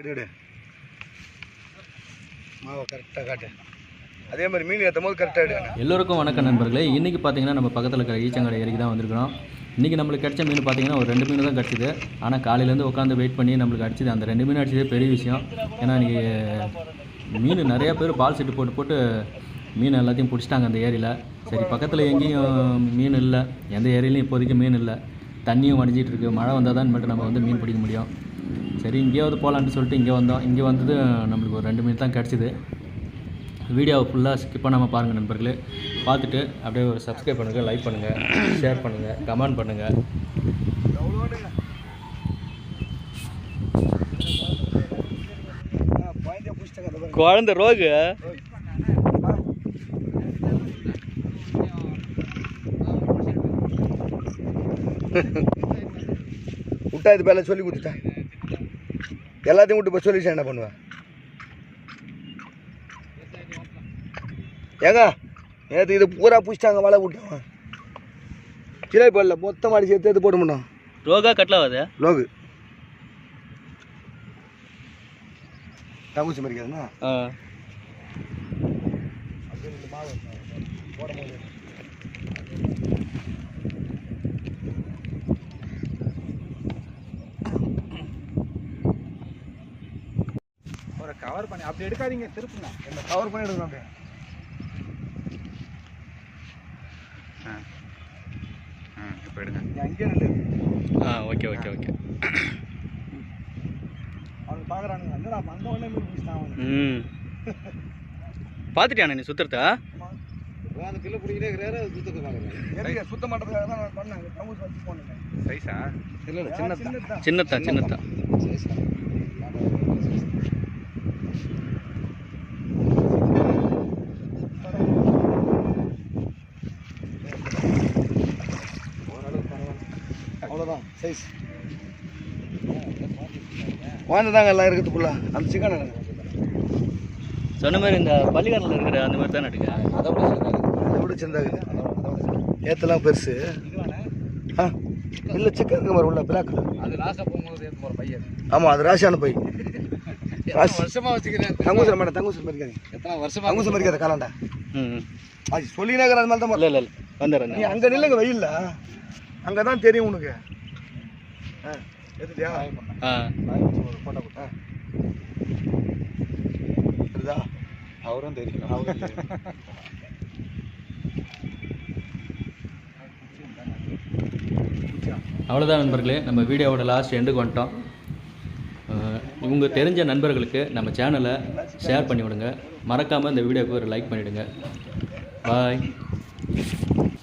எடு மாவை கரெக்டாக காட்டு. அதே மாதிரி மீன் ஏற்றும் போது கரெக்டாக எடு. எல்லோருக்கும் வணக்கம் நண்பர்களே. இன்றைக்கி பார்த்தீங்கன்னா நம்ம பக்கத்தில் இருக்கிற ஈச்சங்கடை ஏரிக்கு தான் வந்திருக்கிறோம். இன்றைக்கி நம்மளுக்கு கிடச்ச மீன் பார்த்தீங்கன்னா ஒரு ரெண்டு மீன் தான் கிடச்சிது. ஆனால் காலையிலேருந்து உட்காந்து வெயிட் பண்ணி நம்மளுக்கு அடிச்சிது அந்த ரெண்டு மீன் அடிச்சதே பெரிய விஷயம். ஏன்னா இன்றைக்கி மீன் நிறையா பேர் பால் செட்டு போட்டு போட்டு மீன் எல்லாத்தையும் பிடிச்சிட்டாங்க அந்த ஏரியில். சரி பக்கத்தில் எங்கேயும் மீன் இல்லை. எந்த ஏரியிலையும் இப்போதைக்கு மீன் இல்லை. தண்ணியும் வடிஞ்சிட்டு இருக்குது மழை வந்தால் தான் மட்டும் நம்ம வந்து மீன் பிடிக்க முடியும். சரி இங்கேயாவது போகலான்ட்டு சொல்லிட்டு இங்கே வந்தோம். இங்கே வந்தது நம்மளுக்கு ஒரு ரெண்டு மினிட் தான் கிடச்சிது. வீடியோவை ஃபுல்லாக ஸ்கிப் பண்ணாமல் பாருங்கள் நண்பர்களே. பார்த்துட்டு அப்படியே ஒரு சப்ஸ்கிரைப் பண்ணுங்கள் லைக் பண்ணுங்கள் ஷேர் பண்ணுங்கள் கமெண்ட் பண்ணுங்கள் குழந்த ரோகு? விட்டா இது பேல சொல்லி கொடுத்துட்டேன். எல்லாத்தையும் விட்டு இப்போ சொல்லிச்சு என்ன பண்ணுவேன் ஏங்க நேற்று இது பூரா பிடிச்சிட்டாங்க வலை விட்டாங்க சிலை போடல மொத்தம் அடிச்சு எடுத்து எடுத்து போட்டு முடியும் ரோகா கட்டலாவது லோகு தங்குச்சி மறிக்காதுண்ணா ஒரு கவர் பண்ணி அப்படி எடுக்காதீங்க திருப்புங்க. என்ன கவர் பண்ணி எடுக்கணும் அப்படியே இப்போ எடுங்க. நீ அங்கேயே நில்லு. Ah okay okay okay. அவனுக்கு பார்க்குறானுங்க என்னடா வந்த உடனே மீன் பிடிச்சிட்டான் அவனுக்கு ம். பார்த்துட்டியாண்ணே நீ சுற்றுறதா அந்த கிலோ பிடிக்கிட்டே இருக்கிறாரு சுத்தத்தை பார்க்குறாரு எதுக்கு சுத்தம் பண்ணுறதுக்காக தான் நான் பண்ணேன். தங்குச்சி வச்சு போனேன். சைஸா? இல்லை இல்லை சின்னதான் சின்னத்தா சின்னத்தா சைஸா. வாழ்ந்துதாங்க எல்லாம் இருக்குது ஃபுல்லாக அந்த சிக்கன் சொன்ன மாதிரி இந்த பள்ளிக்காட்டில் இருக்கிற அந்த மாதிரி தான் எடுக்க அதை விட. அதை விட சின்னதாக ஏத்தெல்லாம் பெருசு. ஆ. இல்லை சிக்கன் மாதிரி உள்ள பிளாக் அது லாஸ்ட்டாக போகும்போது எடுத்து போகிற பையன். ஆமாம் அது ராசியான பை. ராசி. வருஷமா வச்சுக்கிறேன்? தங்கூசல் மேடம் தங்கூசல் மறிக்காது எத்தனை வருஷமா தங்கூசல் மறிக்காத காலாண்டா. ம் அது சொல்லினே இருக்கிற அது மாதிரி தான் இல்லை இல்லை. வந்துடுறேன் நீ அங்கே நில்லுங்க வெயில்ல. அங்கே தான் தெரியும் உனக்கு. எடுத்துட்டியா? போட்டா அவரும் தெரியும். அவரும் தெரியும் அவ்வளோதான் நண்பர்களே. நம்ம வீடியோவோட லாஸ்ட் எண்டுக்கு வந்துட்டோம். இவங்க தெரிஞ்ச நண்பர்களுக்கு நம்ம சேனலை ஷேர் பண்ணி விடுங்க மறக்காமல் இந்த வீடியோவுக்கு ஒரு லைக் பண்ணிவிடுங்க. பாய்